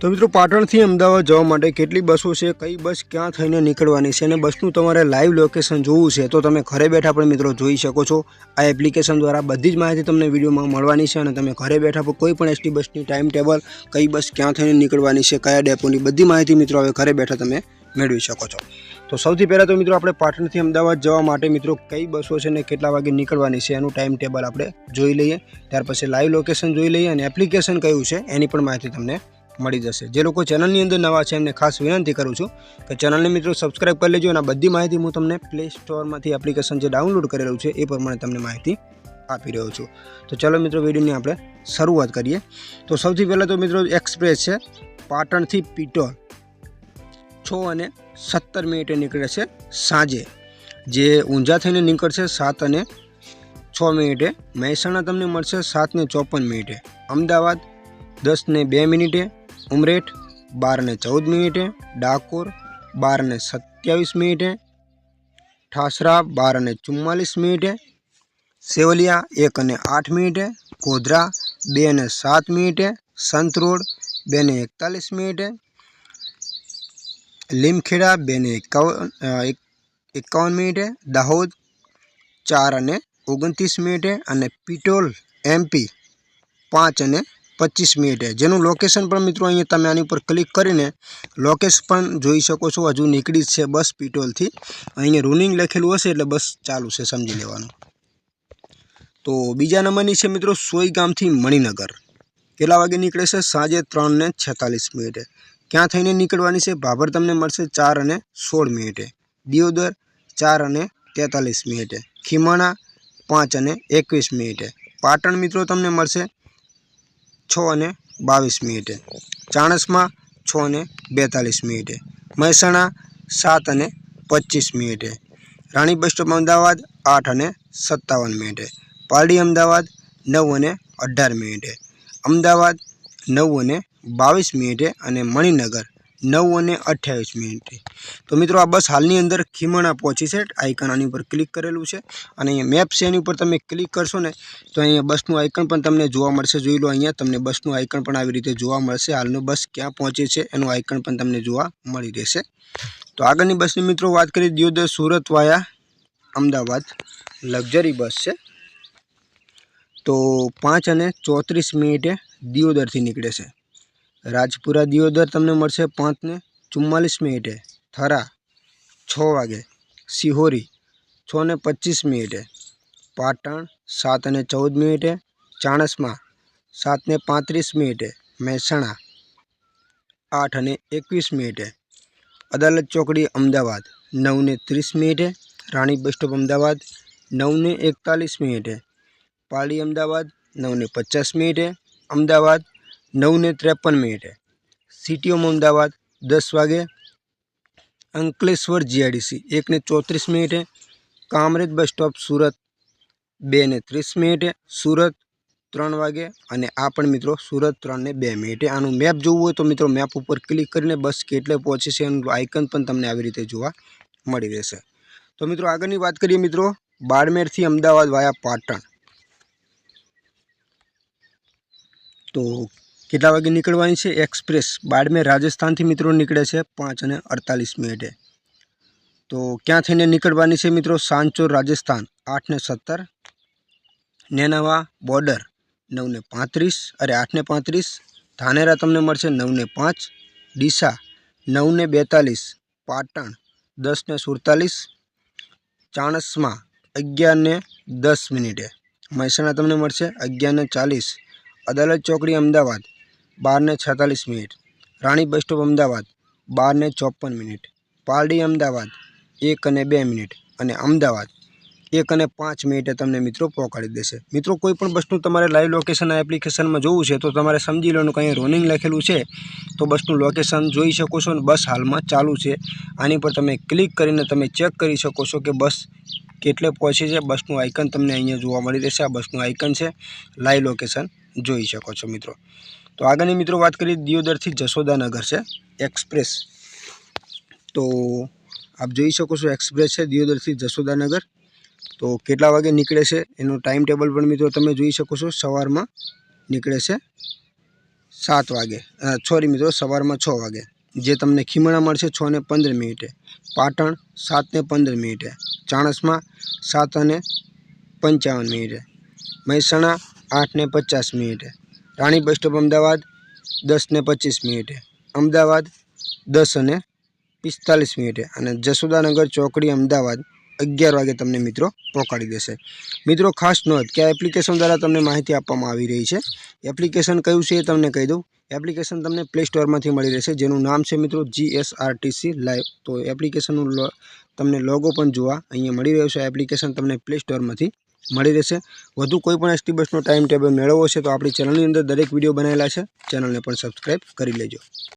તો મિત્રો પાટણથી અમદાવાદ જવા માટે કેટલી બસો છે, કઈ બસ ક્યાં થઈને નીકળવાની છે અને બસનું તમારે લાઈવ લોકેશન જોવું છે, તો તમે ઘરે બેઠા પણ મિત્રો જોઈ શકો છો. આ એપ્લિકેશન દ્વારા બધી જ માહિતી તમને વિડીયોમાં મળવાની છે અને તમે ઘરે બેઠા પણ કોઈ પણ એસટી બસની ટાઈમ ટેબલ કઈ બસ ક્યાં થઈને નીકળવાની છે, કયા ડેપોની બધી માહિતી મિત્રો હવે ઘરે બેઠા તમે મેળવી શકો છો. તો સૌથી પહેલાં તો મિત્રો આપણે પાટણથી અમદાવાદ જવા માટે મિત્રો કઈ બસો છે ને કેટલા વાગે નીકળવાની છે, એનું ટાઈમ ટેબલ આપણે જોઈ લઈએ. ત્યાર પછી લાઈવ લોકેશન જોઈ લઈએ અને એપ્લિકેશન કયું છે, એની પણ માહિતી તમને મળી જશે. જે લોકો ચેનલની અંદર નવા છે, એમને ખાસ વિનંતી કરું છું કે ચેનલને મિત્રો સબસ્ક્રાઈબ કરી લેજો અને બધી માહિતી હું તમને પ્લે સ્ટોરમાંથી એપ્લિકેશન જે ડાઉનલોડ કરેલું છે, એ પ્રમાણે તમને માહિતી આપી રહ્યો છું. તો ચલો મિત્રો વિડીયોની આપણે શરૂઆત કરીએ. તો સૌથી પહેલાં તો મિત્રો એક્સપ્રેસ છે, પાટણથી પીટોર છ અને સત્તર મિનિટે નીકળે છે સાંજે. જે ઊંઝા થઈને નીકળશે સાત અને છ મિનિટે. મહેસાણા તમને મળશે સાત ને ચોપન મિનિટે. અમદાવાદ દસ ને બે મિનિટે. ઉમરેઠ બાર ને ચૌદ મિનિટે, ડાકોર બાર ને સત્યાવીસ મિનિટે, ઠાસરા બાર અને ચુમ્માલીસ મિનિટે, સેવલિયા એક અને આઠ મિનિટે, ગોધરા બે અને સાત મિનિટે સંતરોડ બે ને એકતાલીસ મિનિટે, લીમખેડા બે ને એકાવન એકાવન મિનિટે, દાહોદ ચાર અને ઓગણત્રીસ મિનિટે અને પિટોલ એમપી પાંચ અને પચીસ મિનિટે જેનું લોકેશન પણ મિત્રો અહીંયા તમે આની ઉપર ક્લિક કરીને લોકેશન પણ જોઈ શકો છો. હજુ નીકળી જ છે બસ પિટોલથી. અહીંયા રૂનિંગ લખેલું હશે એટલે બસ ચાલુ છે, સમજી લેવાનું. તો બીજા નંબરની છે મિત્રો સોઈ ગામથી મણિનગર. કેટલા વાગે નીકળે છે? સાંજે ત્રણ ને છેતાલીસ મિનિટે. ક્યાં થઈને નીકળવાની છે? ભાભર તમને મળશે ચાર અને સોળ મિનિટે. દિયોદર ચાર અને તેતાલીસ મિનિટે. ખીમાણા પાંચ અને એકવીસ મિનિટે. પાટણ મિત્રો તમને મળશે છ અને બાવીસ મિનિટે. ચાણસમાં છ અને બેતાલીસ મિનિટે. મહેસાણા સાત અને પચીસ મિનિટે. રાણી બસ સ્ટોપ અમદાવાદ આઠ અને સત્તાવન મિનિટે. પારડી અમદાવાદ નવ અને અઢાર મિનિટે. અમદાવાદ નવ અને બાવીસ મિનિટે અને મણિનગર નવ અને અઠ્યાવીસ મિનિટે તો મિત્રો આ બસ હાલની અંદર ખીમણા પહોંચી છે. આઇકન આની ઉપર ક્લિક કરેલું છે. અને અહીંયા મેપ છે એની ઉપર તમે ક્લિક કરશો ને, તો અહીંયા બસનું આઇકન પણ તમને જોવા મળશે. જોઈ લો અહીંયા તમને બસનું આઇકન પણ આવી રીતે જોવા મળશે. હાલનું બસ ક્યાં પહોંચે છે, એનું આઇકન પણ તમને જોવા મળી રહેશે. તો આગળની બસની મિત્રો વાત કરીએ, Deodar Surat via Ahmedabad luxury bus છે. તો પાંચ અને ચોત્રીસ મિનિટે દિયોદરથી નીકળે છે. રાજપુરા દિયોદર તમને મળશે પાંચ ને ચુમ્માલીસ મિનિટે. થરા, છ વાગે. સિહોરી છ ને પચીસ મિનિટે. પાટણ સાત અને ચૌદ મિનિટે. ચાણસમાં સાત ને પાંત્રીસ મિનિટે. મહેસાણા આઠ અને એકવીસ મિનિટે. અદાલત ચોકડી, અમદાવાદ નવ ને ત્રીસ મિનિટે. રાણી બસ સ્ટોપ, અમદાવાદ નવ ને એકતાલીસ મિનિટે. પાલી, અમદાવાદ નવ ને પચાસ મિનિટે. અમદાવાદ નવ ને ત્રેપન મિનિટે. સિટી ઓમ અમદાવાદ દસ વાગે. અંકલેશ્વર જીઆઈડીસી એકને ચોત્રીસ મિનિટે. કામરેજ બસ સ્ટોપ, સુરત બેને ત્રીસ મિનિટે. સુરત ત્રણ વાગે અને આ પણ મિત્રો સુરત ત્રણને બે મિનિટે. આનું મેપ જોવું હોય તો મિત્રો મેપ ઉપર ક્લિક કરીને બસ કેટલે પહોંચે છે એનું આઇકન પણ તમને આવી રીતે જોવા મળી રહેશે. તો મિત્રો આગળની વાત કરીએ મિત્રો, બાડમેરથી અમદાવાદ વાયા પાટણ. તો કેટલા વાગે નીકળવાની છે? એક્સપ્રેસ બાડમેર રાજસ્થાનથી મિત્રો નીકળે છે પાંચ અને અડતાલીસ મિનિટે. તો ક્યાં થઈને નીકળવાની છે મિત્રો? સાંચોર, રાજસ્થાન. આઠ ને સત્તર. નેનાવા બોર્ડર નવ ને પાંત્રીસ. અરે, આઠ ને પાંત્રીસ. ધાનેરા તમને મળશે નવ ને પાંચ. ડીસા, નવ ને બેતાલીસ. પાટણ, દસ ને સુડતાલીસ. ચાણસમાં, અગિયાર ને દસ મિનિટે. મહેસાણા તમને મળશે અગિયાર ને ચાલીસ. અદાલત ચોકડી, અમદાવાદ. બાર ને છેતાલીસ મિનિટ. રાણી બસ સ્ટોપ અમદાવાદ, બારને ચોપન મિનિટ. પારડી અમદાવાદ, એક અને બે મિનિટ. અને અમદાવાદ, એક અને પાંચ મિનિટે તમને મિત્રો પહોંચાડી દેશે. મિત્રો, કોઈ પણ બસનું તમારે લાઈવ લોકેશન આ એપ્લિકેશનમાં જોવું છે, તો તમારે સમજી લેવાનું કંઈ રોનિંગ લખેલું છે. તો બસનું લોકેશન જોઈ શકો છો અને બસ હાલમાં ચાલુ છે. આની પર તમે ક્લિક કરીને તમે ચેક કરી શકો છો કે બસ કેટલે પહોંચી છે. બસનું આઇકન તમને અહીંયા જોવા મળી રહેશે. આ બસનું આઇકન છે. લાઈવ લોકેશન જોઈ શકો છો મિત્રો. તો આગળની મિત્રો વાત કરીએ દિયોદરથી જશોદાનગર છે, એક્સપ્રેસ. તો આપ જોઈ શકો છો એક્સપ્રેસ છે દિયોદરથી જશોદાનગર. તો કેટલા વાગે નીકળે છે એનો ટાઈમ ટેબલ પણ મિત્રો તમે જોઈ શકો છો સવારમાં નીકળે છે સાત વાગે. સોરી મિત્રો સવારમાં છ વાગે. જે તમને ખીમણા મળશે છ ને પંદર મિનિટે. પાટણ સાત ને પંદર મિનિટે. ચાણસમાં સાત અને પંચાવન મિનિટે. મહેસાણા આઠ ને પચાસ મિનિટે. રાણી બસ સ્ટોપ અમદાવાદ દસ ને પચીસ મિનિટે. અમદાવાદ દસ અને પિસ્તાલીસ મિનિટે. અને જસોદાનગર ચોકડી અમદાવાદ અગિયાર વાગે તમને મિત્રો પહોંચાડી દેશે. મિત્રો, ખાસ નોંધ કે આ એપ્લિકેશન દ્વારા તમને માહિતી આપવામાં આવી રહી છે. એપ્લિકેશન કયું છે એ તમને કહી દઉં. એપ્લિકેશન તમને પ્લે સ્ટોરમાંથી મળી રહેશે. જેનું નામ છે મિત્રો જીએસઆરટીસી લાઈવ તો એપ્લિકેશનનું તમને લોગો પણ જોવા અહીંયા મળી રહ્યો છે. એપ્લિકેશન તમને પ્લે સ્ટોરમાંથી મળી રહેશે. વધુ કોઈપણ એસટી બસનો ટાઈમ ટેબલ મેળવવો છે તો આપણી ચેનલની અંદર દરેક વીડિયો બનાવેલા છે. ચેનલને પણ સબસ્ક્રાઈબ કરી લેજો.